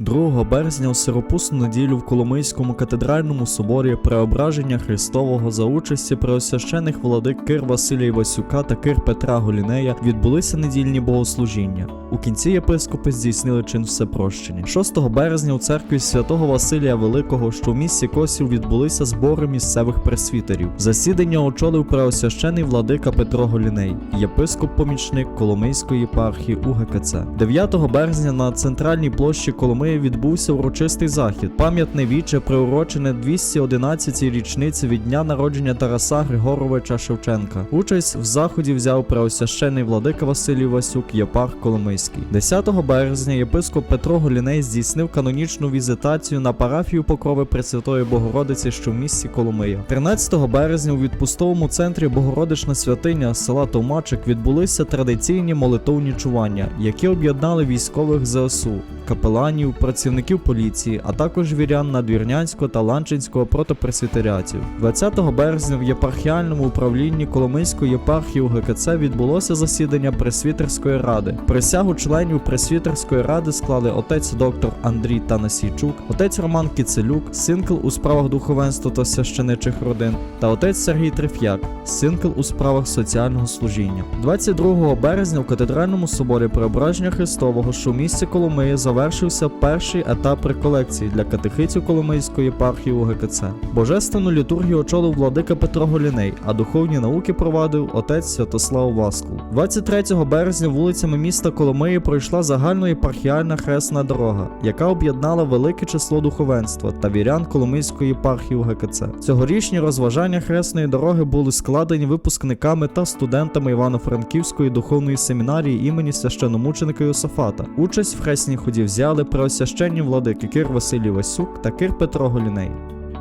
2 березня у сиропусну неділю в Коломийському катедральному соборі Преображення Христового за участі преосвящених владик Кир Василія Івасюка та Кир Петра Голінея відбулися недільні богослужіння. У кінці єпископи здійснили чин всепрощення. 6 березня у церкві святого Василія Великого, що в місті Косів відбулися збори місцевих пресвітерів. Засідання очолив преосвящений владика Петро Голіней, єпископ-помічник Коломийської єпархії УГКЦ. 9 березня на центральній площі Коломиї відбувся урочистий захід. Пам'ятне віче приурочене 211-й річниці від дня народження Тараса Григоровича Шевченка. Участь в заході взяв преосвящений владика Василій Васюк, єпарх Коломийський. 10 березня єпископ Петро Голіней здійснив канонічну візитацію на парафію Покрови Пресвятої Богородиці, що в місті Коломия. 13 березня у відпустовому центрі Богородична святиня села Товмачик відбулися традиційні молитовні чування, які об'єднали військових ЗСУ, капеланів, працівників поліції, а також вірян надвірнянського та ланчинського протопресвітеріатів. 20 березня в єпархіальному управлінні Коломийської єпархії УГКЦ відбулося засідання пресвітерської ради. Присягу членів пресвітерської ради склали отець доктор Андрій Танасійчук, отець Роман Кіцелюк, синкл у справах духовенства та священичих родин, та отець Сергій Триф'як, синкл у справах соціального служіння. 22 березня в катедральному соборі Преображення Христового, що в місті Коломиї, завершився перший етап реколекції для катехитів Коломийської єпархії УГКЦ. Божественну літургію очолив владика Петро Голіней, а духовні науки провадив отець Святослав Васкул. 23 березня вулицями міста Коломиї пройшла загальноєпархіальна хресна дорога, яка об'єднала велике число духовенства та вірян Коломийської єпархії УГКЦ. Цьогорічні розважання хресної дороги були складені випускниками та студентами Івано-Франківської духовної семінарії імені священомученика Йосафата. Участь в хресній ході взяли преосвященні владики Кир Василій Васюк та Кир Петро Голіней.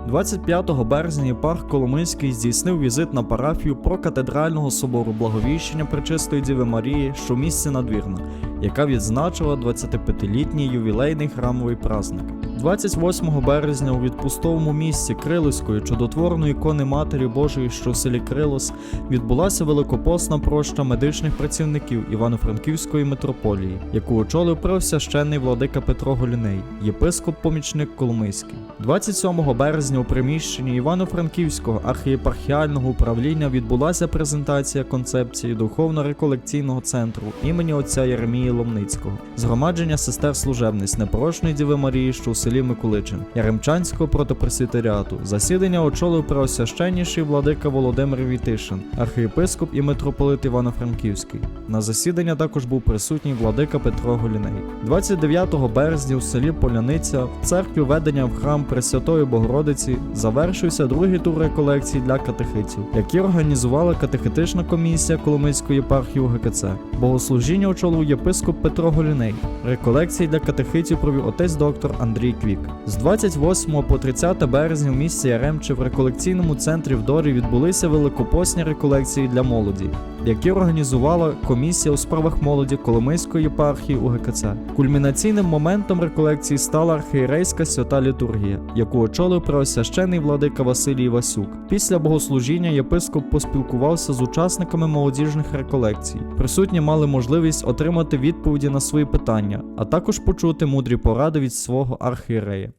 25 березня єпарх Коломийський здійснив візит на парафію прокатедрального собору Благовіщення Пречистої Діви Марії, що в Надвірна, яка відзначила 25-літній ювілейний храмовий праздник. 28 березня у відпустовому місці Крилиської чудотворної ікони Матері Божої, що в селі Крилос, відбулася великопосна проща медичних працівників Івано-Франківської митрополії, яку очолив преосвященний владика Петро Голіней, єпископ-помічник Коломийський. 27 березня у приміщенні Івано-Франківського архієпархіального управління відбулася презентація концепції духовно-реколекційного центру імені отця Єремії Ломницького, згромадження сестер служебниць непорочної Діви Марії, що у селі Миколичин, Яремчанського протопресвітеріату. Засідання очолив преосвященніший владика Володимир Вітишин, архієпископ і митрополит Івано-Франківський. На засідання також був присутній владика Петро Голіней. 29 березня у селі Поляниця в церкві ведення в храм Пресвятої Богородиці завершився другий тур реколекцій для катехитів, які організувала катехетична комісія Коломийської єпархії УГКЦ. Богослужіння очолив єпископ Петро Голіней. Реколекції для катехитів провів отець доктор Андрій Квік. З 28 по 30 березня в місті Яремче в реколекційному центрі в Дорі відбулися великопосні реколекції для молоді, які організувала комісія у справах молоді Коломийської єпархії УГКЦ. Кульмінаційним моментом реколекції стала архієрейська свята літургія, яку очолив преосвящений владика Василій Васюк. Після богослужіння єпископ поспілкувався з учасниками молодіжних реколекцій. Присутні мали можливість отримати відповіді на свої питання, а також почути мудрі поради від свого архієрея. Ferreira.